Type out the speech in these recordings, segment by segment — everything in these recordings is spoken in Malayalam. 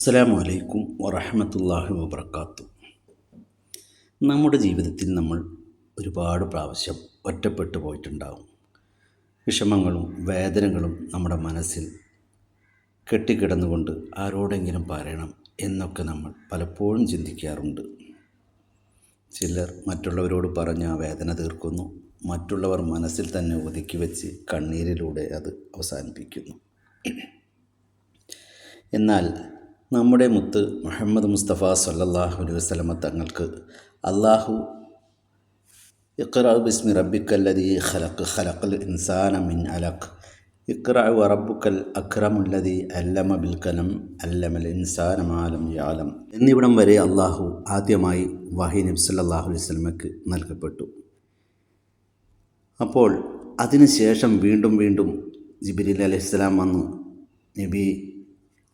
അസ്സലാമു വലൈക്കും വറഹമത്തല്ലാഹി വബർക്കാത്തു നമ്മുടെ ജീവിതത്തിൽ നമ്മൾ ഒരുപാട് പ്രാവശ്യം ഒറ്റപ്പെട്ടു പോയിട്ടുണ്ടാവും. വിഷമങ്ങളും വേദനകളും നമ്മുടെ മനസ്സിൽ കെട്ടിക്കിടന്നുകൊണ്ട് ആരോടെങ്കിലും പറയണം എന്നൊക്കെ നമ്മൾ പലപ്പോഴും ചിന്തിക്കാറുണ്ട്. ചിലർ മറ്റുള്ളവരോട് പറഞ്ഞ് ആ വേദന തീർക്കുന്നു. മറ്റുള്ളവർ മനസ്സിൽ തന്നെ ഒതുക്കി വെച്ച് കണ്ണീരിലൂടെ അത് അവസാനിപ്പിക്കുന്നു. എന്നാൽ നമ്മുടെ മുത്ത് മുഹമ്മദ് മുസ്തഫ സല്ലാഹു അലൈഹി വസ്ലമ തങ്ങൾക്ക് അള്ളാഹു ഇഖ്റ ബിസ്മി റബ്ബിക്കല്ലദീ ഖലഖ് ഖലഖൽ ഇൻസാന മിൻ അലഖ്. ഇഖ്റ വറബുക്കൽ അക്രമുല്ലതി അല്ലമ ബിൽ കലം അല്ലമൽ ഇൻസാന മാലം യാലം. എന്നിവിടം വരെ അള്ളാഹു ആദ്യമായി വഹി നബി സല്ലല്ലാഹു അലൈഹി വസല്ലമയ്ക്ക് നൽകപ്പെട്ടു. അപ്പോൾ അതിനുശേഷം വീണ്ടും വീണ്ടും ജിബിരിൽ അലൈഹിസ്സലാം വന്നു. നബി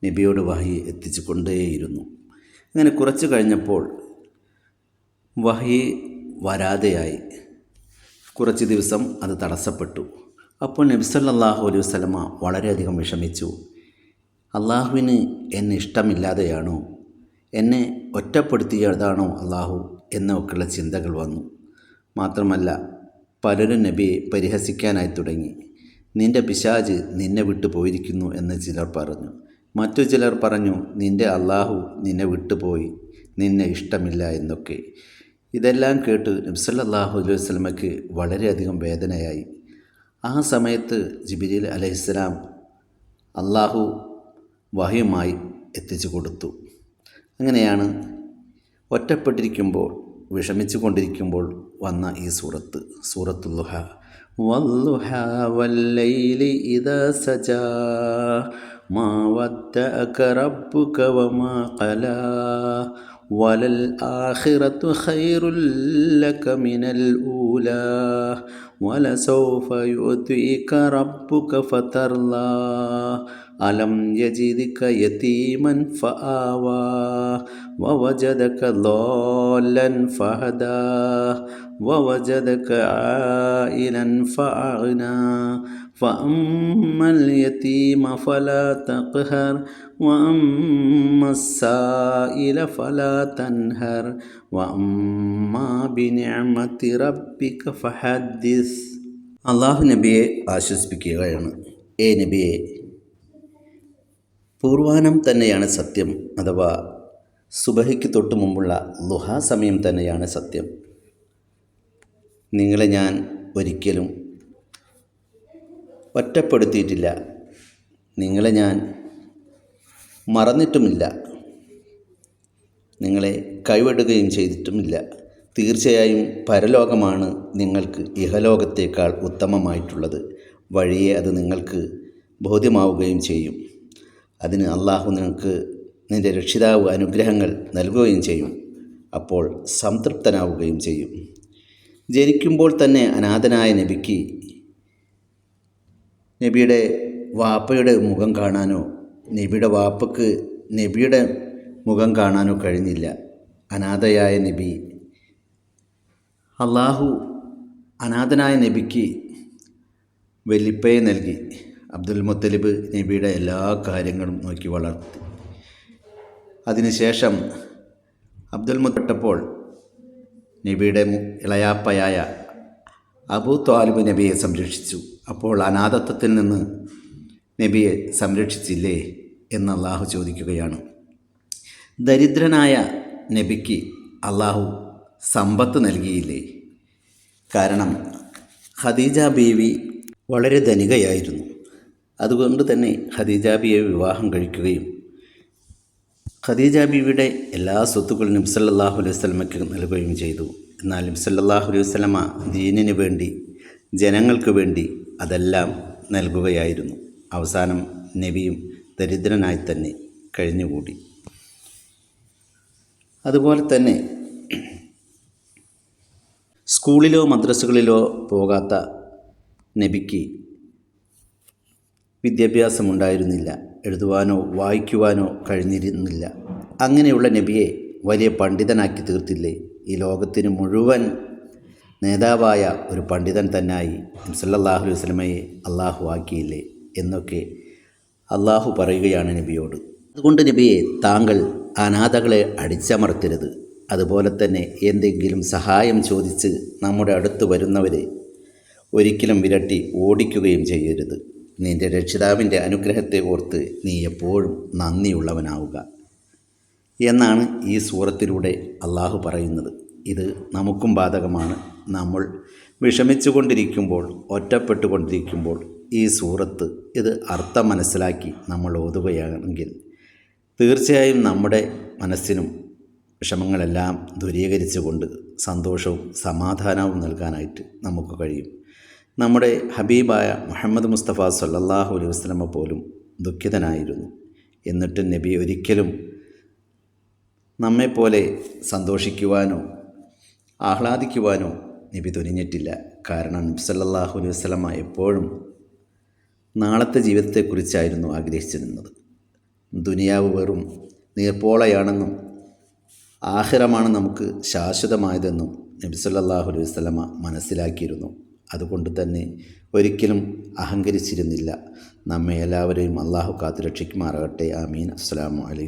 നബിയോട് വഹി എത്തിച്ചു കൊണ്ടേയിരുന്നു അങ്ങനെ കുറച്ച് കഴിഞ്ഞപ്പോൾ വഹി വരാതെയായി. കുറച്ച് ദിവസം അത് തടസ്സപ്പെട്ടു. അപ്പോൾ നബി സല്ലല്ലാഹു അലൈഹി വസ്ലമ വളരെയധികം വിഷമിച്ചു. അള്ളാഹുവിന് എന്നെ ഇഷ്ടമില്ലാതെയാണോ? എന്നെ ഒറ്റപ്പെടുത്തിയതാണോ അള്ളാഹു എന്നൊക്കെയുള്ള ചിന്തകൾ വന്നു. മാത്രമല്ല പലരും നബിയെ പരിഹസിക്കാനായി തുടങ്ങി. നിന്റെ പിശാജ് നിന്നെ വിട്ടു പോയിരിക്കുന്നു എന്ന് ചിലർ പറഞ്ഞു. മറ്റു ചിലർ പറഞ്ഞു നിന്റെ അള്ളാഹു നിന്നെ വിട്ടുപോയി നിന്നെ ഇഷ്ടമില്ല എന്നൊക്കെ. ഇതെല്ലാം കേട്ട് നബ്സല്ലാഹു അലൈഹി വസ്ലമയ്ക്ക് വളരെയധികം വേദനയായി. ആ സമയത്ത് ജിബിരിൽ അലൈഹിസ്സലാം അള്ളാഹു വഹയുമായി എത്തിച്ചു കൊടുത്തു. അങ്ങനെയാണ് ഒറ്റപ്പെട്ടിരിക്കുമ്പോൾ വിഷമിച്ചു കൊണ്ടിരിക്കുമ്പോൾ വന്ന ഈ സൂറത്ത് സൂറത്തുല്ലുഹ والضحى والليل إذا سجى. ما ودأك ربك وما قلى. وللآخرة خير لك من الأولى. ولسوف يؤتيك ربك فترضى ألم يجدك يتيما فآوى ووجدك ضالا فهدى ووجدك عائلا فأغنى فأما اليتيم فلا تقهر وأما السائل فلا تنهر وأما بنعمة ربك فحدث അള്ളാഹു നബിയെ ആശ്വസിപ്പിക്കുകയാണ് ഏ നബിയെ പൂർവാനം തന്നെയാണ് സത്യം അഥവാ സുബഹയ്ക്ക് തൊട്ടു മുമ്പുള്ള ലുഹാ സമയം തന്നെയാണ് സത്യം. നിങ്ങളെ ഞാൻ ഒരിക്കലും ഒറ്റപ്പെടുത്തിയിട്ടില്ല. നിങ്ങളെ ഞാൻ മറന്നിട്ടുമില്ല. നിങ്ങളെ കൈവിടുകയും ചെയ്തിട്ടുമില്ല. തീർച്ചയായും പരലോകമാണ് നിങ്ങൾക്ക് ഇഹലോകത്തേക്കാൾ ഉത്തമമായിട്ടുള്ളത്. വഴിയെ അത് നിങ്ങൾക്ക് ബോധ്യമാവുകയും ചെയ്യും. അതിന് അള്ളാഹു നിങ്ങൾക്ക് നിന്റെ രക്ഷിതാവ് അനുഗ്രഹങ്ങൾ നൽകുകയും ചെയ്യും. അപ്പോൾ സംതൃപ്തനാവുകയും ചെയ്യും. ജനിക്കുമ്പോൾ തന്നെ അനാഥനായ നബിക്ക് നബിയുടെ വാപ്പയുടെ മുഖം കാണാനോ നബിയുടെ വാപ്പക്ക് നബിയുടെ മുഖം കാണാനോ കഴിഞ്ഞില്ല. അനാഥയായ നബി അള്ളാഹു അനാഥനായ നബിക്ക് വെല്ലിപ്പയെ നൽകി. അബ്ദുൽ മുത്തലിബ് നബിയുടെ എല്ലാ കാര്യങ്ങളും നോക്കി വളർത്തി. അതിനുശേഷം അബ്ദുൽ മുത്തട്ടപ്പോൾ നബിയുടെ ഇളയാപ്പയായ അബൂ ത്വാലിബ് നബിയെ സംരക്ഷിച്ചു. അപ്പോൾ അനാഥത്വത്തിൽ നിന്ന് നബിയെ സംരക്ഷിച്ചില്ലേ എന്ന് അള്ളാഹു ചോദിക്കുകയാണ്. ദരിദ്രനായ നബിക്ക് അള്ളാഹു സമ്പത്ത് നൽകിയില്ലേ? കാരണം ഖദീജ ബീവി വളരെ ധനികയായിരുന്നു. അതുകൊണ്ട് തന്നെ ഖദീജ ബിയെ വിവാഹം കഴിക്കുകയും ഖദീജ ബീവിയുടെ എല്ലാ സ്വത്തുക്കളും നബ്സല്ലാഹു അലൈഹി സ്വലമയ്ക്ക് നൽകുകയും ചെയ്തു. എന്നാൽ നബ്സല്ലാഹു അലൈഹി സ്വലമ ദീനിന് വേണ്ടി ജനങ്ങൾക്ക് വേണ്ടി അതെല്ലാം നൽകുകയായിരുന്നു. അവസാനം നബിയും ദരിദ്രനായി തന്നെ കഴിഞ്ഞുകൂടി. അതുപോലെ തന്നെ സ്കൂളിലോ മദ്രസകളിലോ പോകാത്ത നബിക്ക് വിദ്യാഭ്യാസമുണ്ടായിരുന്നില്ല എഴുതുവാനോ വായിക്കുവാനോ കഴിഞ്ഞിരുന്നില്ല. അങ്ങനെയുള്ള നബിയെ വലിയ പണ്ഡിതനാക്കി തീർത്തില്ലേ? ഈ ലോകത്തിന് മുഴുവൻ നേതാവായ ഒരു പണ്ഡിതൻ തന്നായി സല്ലല്ലാഹു അലൈഹി വസല്ലമയെ അള്ളാഹു ആക്കിയില്ലേ? എന്നൊക്കെ അള്ളാഹു പറയുകയാണ് നബിയോട്. അതുകൊണ്ട് നബിയെ താങ്കൾ അനാഥകളെ അടിച്ചമർത്തരുത്. അതുപോലെ തന്നെ എന്തെങ്കിലും സഹായം ചോദിച്ച് നമ്മുടെ അടുത്ത് വരുന്നവരെ ഒരിക്കലും വിരട്ടി ഓടിക്കുകയും ചെയ്യരുത്. നിന്റെ രക്ഷിതാവിന്റെ അനുഗ്രഹത്തെ ഓർത്ത് നീ എപ്പോഴും നന്ദിയുള്ളവനാവുക. എന്നാണ് ഈ സൂറത്തിലൂടെ അള്ളാഹു പറയുന്നത്. ഇത് നമുക്കും ബാധകമാണ്. നമ്മൾ വിഷമിച്ചു കൊണ്ടിരിക്കുമ്പോൾ ഒറ്റപ്പെട്ടുകൊണ്ടിരിക്കുമ്പോൾ ഈ സൂറത്ത് ഇത് അർത്ഥം മനസ്സിലാക്കി നമ്മൾ ഓതുകയാണെങ്കിൽ തീർച്ചയായും നമ്മുടെ മനസ്സിനും വിഷമങ്ങളെല്ലാം ദൂരീകരിച്ചുകൊണ്ട് സന്തോഷവും സമാധാനവും നൽകാനായിട്ട് നമുക്ക് കഴിയും. നമ്മുടെ ഹബീബായ മുഹമ്മദ് മുസ്തഫ സല്ലാഹു അലൈഹി വസ്ലമ പോലും ദുഃഖിതനായിരുന്നു. എന്നിട്ട് നബി ഒരിക്കലും നമ്മെപ്പോലെ സന്തോഷിക്കുവാനോ ആഹ്ലാദിക്കുവാനോ നബി തുനിഞ്ഞിട്ടില്ല. കാരണം നബി സല്ലാഹു അലൈഹി വസ്ലമ എപ്പോഴും നാളത്തെ ജീവിതത്തെക്കുറിച്ചായിരുന്നു ആഗ്രഹിച്ചിരുന്നത്. ദുനിയാവ് വെറും നീർപ്പോളയാണെന്നും ആഹിറമാണ് നമുക്ക് ശാശ്വതമായതെന്നും നബി സല്ലല്ലാഹു അലൈഹി വസല്ലമ മനസ്സിലാക്കിയിരുന്നു. അതുകൊണ്ട് തന്നെ ഒരിക്കലും അഹങ്കരിച്ചിരുന്നില്ല. നമ്മെ എല്ലാവരെയും അള്ളാഹു കാത്തുരക്ഷിക്കുമാറാകട്ടെ. ആമീൻ. അസ്സലാമു അലൈക്കും.